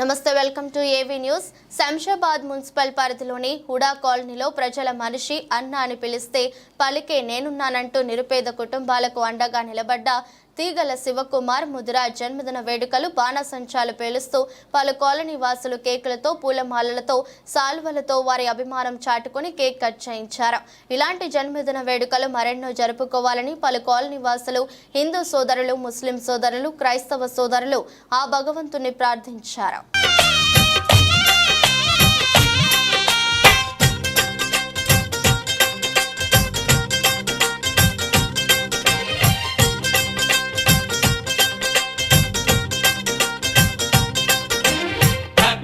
నమస్తే welcome to AV news. Shamshabad municipal పరిధిలోని హుడా కాలనీలో ప్రజల మనిషి అన్న అని పిలిస్తే పలికే నేనున్నానంటూ నిరుపేద కుటుంబాలకు అండగా నిలబడ్డ తీగల శివకుమార్ ముదిరాజ్ జన్మదిన వేడుకలు బాణసంచాలు పేలుస్తూ పలు కాలనీ వాసులు కేకులతో పూలమాలలతో సాల్వలతో వారి అభిమానం చాటుకుని కేక్ కట్ చేయించారు. ఇలాంటి జన్మదిన వేడుకలు మరెన్నో జరుపుకోవాలని పలు కాలనీ వాసులు హిందూ సోదరులు ముస్లిం సోదరులు క్రైస్తవ సోదరులు ఆ భగవంతుని ప్రార్థించారు.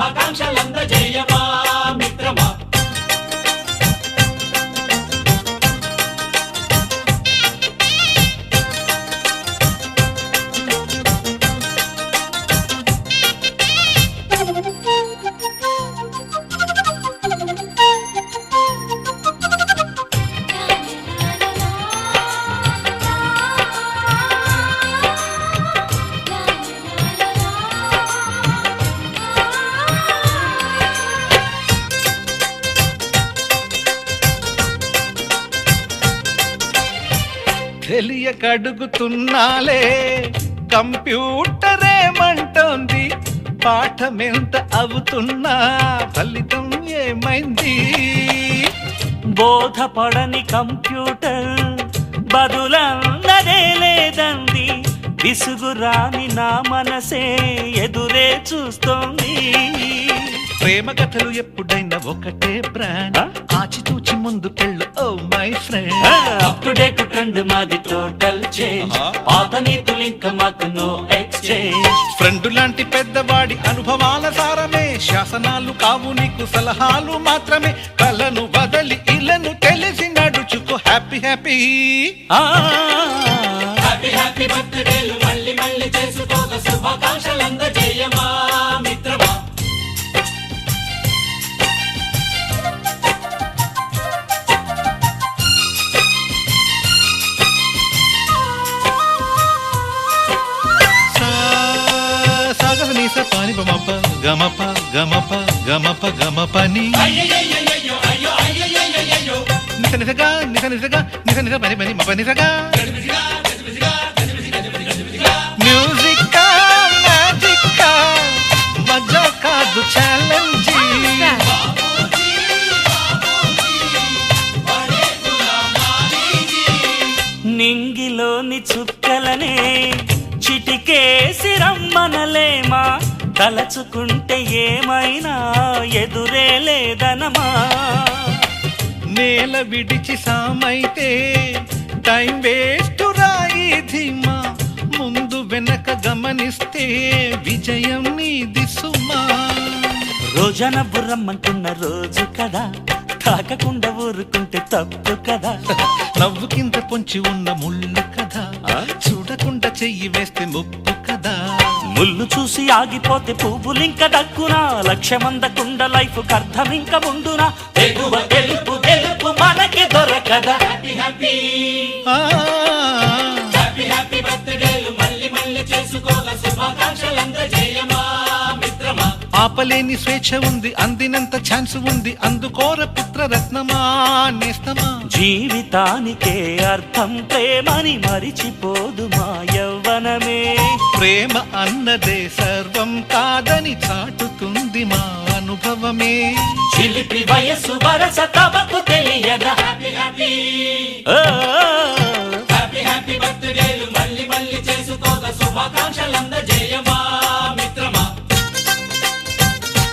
చేసుకోక తెలియకడుగుతున్నాలే కంప్యూటర్ ఏమంటోంది పాఠమెంత అవుతున్నా ఫలితం ఏమైంది? బోధపడని కంప్యూటర్ బదులన్నదే లేదంది. విసుగురాని నా మనసే ఎదురే చూస్తోంది. ప్రేమ కథలు ఎప్పుడైనా ఒకటే బ్రాండ్? ఆచితూచి ముందుకెళ్ళు ఓ my friend. Up to date trend మాది టోటల్ చేంజ్. పాత నీతులు ఇంకా మాకు నో ఎక్స్చేంజ్ ఫ్రెండ్ లాంటి పెద్దవాడి అనుభవాల సారమే. శాసనాలు కావు నీకు సలహాలు మాత్రమే. కలను వదలి ఇలను తెలిసి నడుచుకో. హ్యాపీ హ్యాపీ హ్యాపీ హ్యాపీ సాగస పాని పమప గమప గమప గమప గమపని నిస నిసగా నిస నిసగా నిస నిస పని పని మప నిసగా. మ్యూజిక్ మ్యాజిక్ మజా కాదు ఛాలెంజ్ నింగిలోని చుక్కలనే చిటికేసి రమ్మనలేమా? తలచుకుంటే ఏమైనా ఎదురే లేదనమా? నేల విడిచి సామైతే టైం వేస్ట్ రాయి ధీమా. ముందు వెనక గమనిస్తే విజయం నీది సుమా. రోజన బుర్రమ్మంటున్న రోజు కదా తాకకుండా ఊరుకుంటే తప్పు కదా. నవ్వు కింద పొంచి ఉన్న ముళ్ళు కదా? చూడకుండా చెయ్యి వేస్తే ముప్పు కదా. ముళ్ళు చూసి ఆగిపోతే పువ్వులింక దక్కునా. లక్ష్యమందకుండా లైఫ్ అర్థం ఇంక ఉండునా తెలుపు తెలుపు మనకి దొరకదా. హ్యాపీ హ్యాపీ ఆపలేని స్వేచ్ఛ ఉంది అందినంత ఛాన్స్ ఉంది. అందుకోర పుత్ర రత్నమా నేస్తమా? జీవితానికే అర్థం ప్రేమని మరిచిపోదు మా యవ్వనమే. ప్రేమ అన్నదే సర్వం కాదని చాటుతుంది మా అనుభవమే. చిలిపి వయస్సు వరస తమకు తెలియదా? హ్యాపీ హ్యాపీ హ్యాపీ హ్యాపీ బర్త్డేలు మళ్ళీ మళ్ళీ చేసుకోగ శుభాకాంక్షలు అందజేయమా